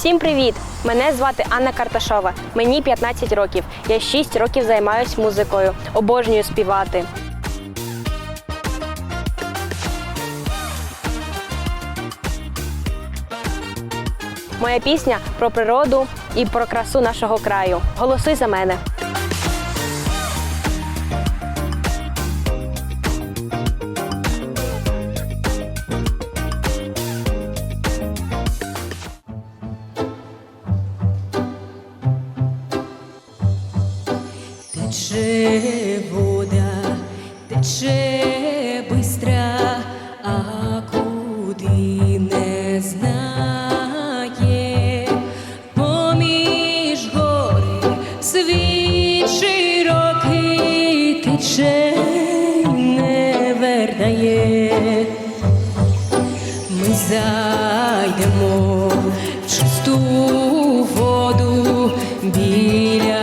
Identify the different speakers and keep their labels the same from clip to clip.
Speaker 1: Всім привіт! Мене звати Анна Карташова. Мені 15 років. Я 6 років займаюсь музикою. Обожнюю співати. Моя пісня про природу і про красу нашого краю. Голосуй за мене.
Speaker 2: Тече вода, тече бистра, а куди не знає, поміж гори світ широкий тече, не вердає. Ми зайдемо в чисту воду біля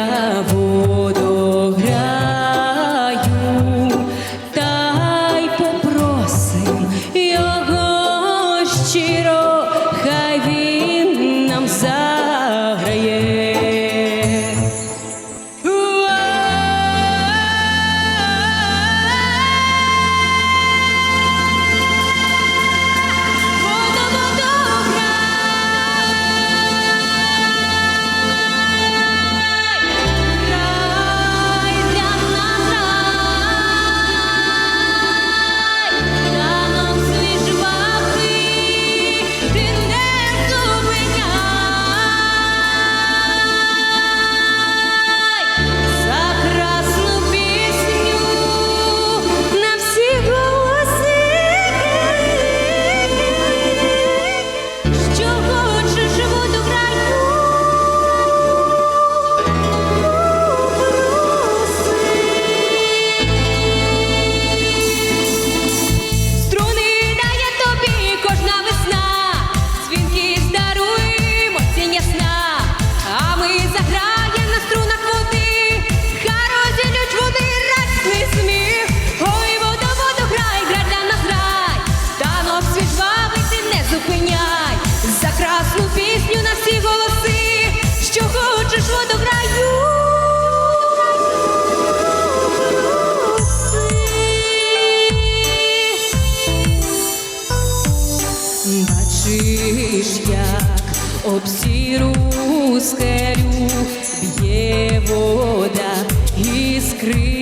Speaker 2: скелю б'є вода іскриста.